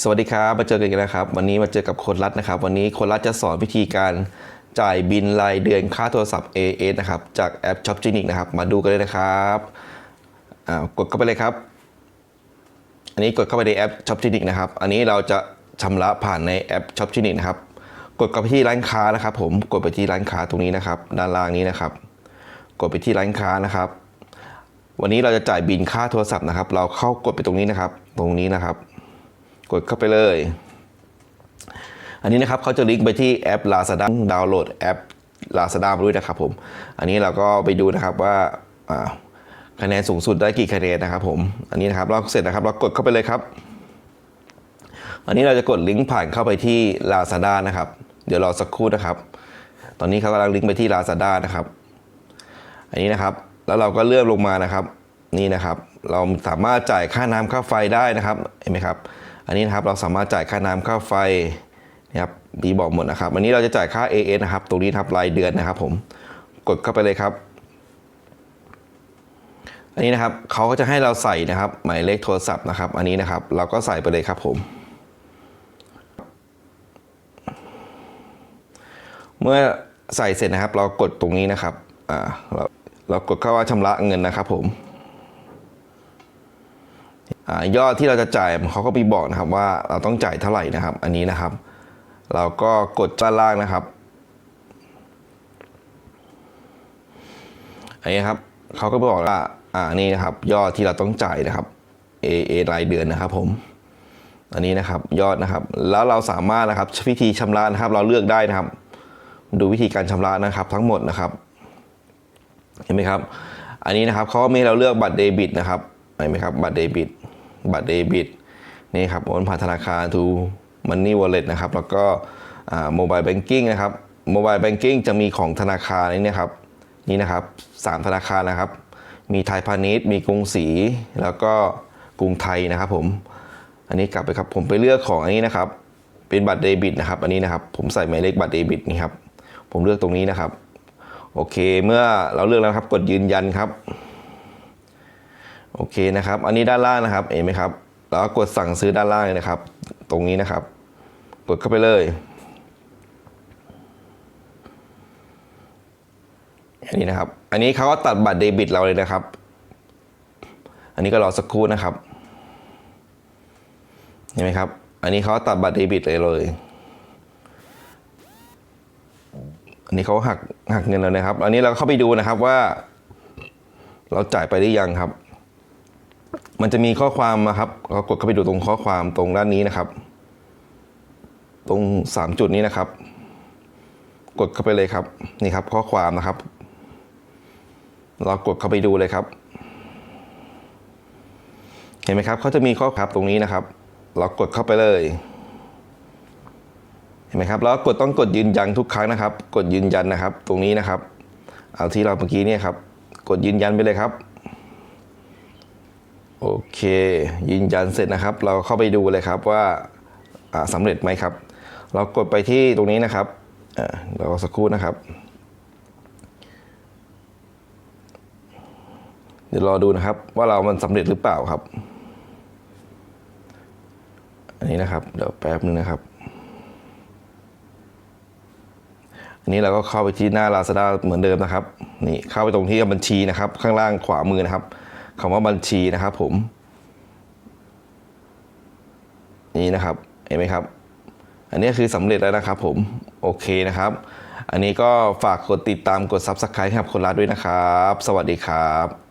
สวัสดีครับมาเจอกันอีกแล้วครับ วันนี้มาเจอกับคนรัดนะครับ วันนี้คนรัดจะสอนวิธีการจ่ายบินรายเดือนค่าโทรศัพท์ AS นะครับ จากแอป Shop g e n i c นะครับ มาดูกันเลยนะครับอ่ากดเข้าไปเลยครับ อันนี้กดเข้าไปในแอป Shop g e n i c นะครับ อันนี้เราจะชำระผ่านในแอป Shop g e n i c นะครับ กดเข้าไปที่ร้านค้านะครับ ผมกดไปที่ร้านค้าตรงนี้นะครับ ด้านล่างนี้นะครับ กดไปที่ร้านค้านะครับ วันนี้เราจะจ่ายบินค่าโทรศัพท์นะครับ เราเข้ากดไปตรงนี้นะครับ ตรงนี้นะครับ กดเข้าไปเลย อันนี้นะครับเขาจะลิงก์ไปที่แอป Lazada ดาวน์โหลดแอป Lazada มาด้วยนะครับผม อันนี้เราก็ไปดูนะครับว่าอ่าคะแนนสูงสุดได้กี่คะแนนนะครับผม อันนี้นะครับเราเสร็จนะครับเรากดเข้าไปเลยครับ อันนี้เราจะกดลิงก์ผ่านเข้าไปที่ Lazada นะครับ เดี๋ยวรอสักครู่นะครับ ตอนนี้เขากำลังลิงก์ไปที่ Lazada นะครับ อันนี้นะครับ แล้วเราก็เลื่อนลงมานะครับ นี่นะครับ เราสามารถจ่ายค่าน้ำค่าไฟได้นะครับ เห็นไหมครับ อันนี้นะครับเราสามารถจ่ายค่าน้ำค่าไฟนะครับมีบอกหมดนะครับอันนี้เราจะจ่ายค่า AS นะครับ ตรงนี้ครับรายเดือนนะครับ ผมกดเข้าไปเลยครับอันนี้นะครับเขาก็จะให้เราใส่นะครับ หมายเลขโทรศัพท์นะครับ อันนี้นะครับ เราก็ใส่ไปเลยครับผม เมื่อใส่เสร็จนะครับ เรากดตรงนี้นะครับอ่าเราเรากดเข้าว่าชำระเงินนะครับผม ยอดที่เราจะจ่ายเขาก็มีบอกนะครับว่าเราต้องจ่ายเท่าไหร่นะครับ อันนี้นะครับ เราก็กดด้านล่างนะครับอันนี้ครับเขาก็บอกว่าอ่านี่นะครับ ยอดที่เราต้องจ่ายนะครับ A A รายเดือนนะครับ ผม อันนี้นะครับยอดนะครับ แล้วเราสามารถนะครับวิธีชำระนะครับ เราเลือกได้นะครับ ดูวิธีการชำระนะครับ ทั้งหมดนะครับ เห็นไหมครับ อันนี้นะครับเขาไม่ให้เราเลือกบัตรเดบิตนะครับเห็นไหมครับ บัตรเดบิต บัตรเดบิตนี่ครับโอนผ่านธนาคาร to Money Wallet นะครับ แล้วก็โมบายแบงกิ้งนะครับโมบายแบงกิ้งจะมีของธนาคารนี่นะครับนี่นะครับสามธนาคารนะครับ มีไทยพาณิชย์ มีกรุงศรีแล้วก็กรุงไทยนะครับผม อันนี้กลับไปครับผมไปเลือกของอันนี้นะครับ เป็นบัตรเดบิตนะครับ อันนี้นะครับผมใส่หมายเลขบัตรเดบิตนี่ครับผมเลือกตรงนี้นะครับ โอเคเมื่อเราเลือกแล้วครับกดยืนยันครับ โอเคนะครับ อันนี้ด้านล่างนะครับ เห็นไหมครับ แล้วกดสั่งซื้อด้านล่างเลยนะครับ ตรงนี้นะครับ กดเข้าไปเลย อันนี้นะครับ อันนี้เขาก็ตัดบัตรเดบิตเราเลยนะครับ อันนี้ก็รอสักครู่นะครับ เห็นไหมครับ อันนี้เขาตัดบัตรเดบิตเลยเลย อันนี้เขาหักหักเงินเรานะครับ อันนี้เราเข้าไปดูนะครับว่า เราจ่ายไปหรือยังครับ มันจะมีข้อความนะครับเรากดเข้าไปดูตรงข้อความตรงด้านนี้นะครับ ตรงสามจุดนี้นะครับ กดเข้าไปเลยครับนี่ครับ ข้อความนะครับ เรากดเข้าไปดูเลยครับ เห็นไหมครับเขาจะมีข้อความตรงนี้นะครับ เรากดเข้าไปเลยเห็นไหมครับแล้วกดต้องกดยืนยันทุกครั้งนะครับ กดยืนยันนะครับ ตรงนี้นะครับ เอาที่เราเมื่อกี้เนี่ยครับ กดยืนยันไปเลยครับ โอเค ยืนยันเสร็จนะครับ เราเข้าไปดูเลยครับว่าอ่าสำเร็จไหมครับ เรากดไปที่ตรงนี้นะครับอ่าเราสักครู่นะครับ เดี๋ยวรอดูนะครับว่าเรามันสำเร็จหรือเปล่าครับ อันนี้นะครับเดี๋ยวแป๊บนึงนะครับอันนี้เราก็เข้าไปที่หน้า Lazada เหมือนเดิมนะครับนี่เข้าไปตรงที่บัญชีนะครับ ข้างล่างขวามือนะครับ คำว่าบัญชีนะครับผม นี่นะครับ เห็นไหมครับ อันนี้คือสำเร็จแล้วนะครับผม โอเคนะครับ อันนี้ก็ฝากกดติดตามกด Subscribe ให้กับคนรักด้วยนะครับ สวัสดีครับ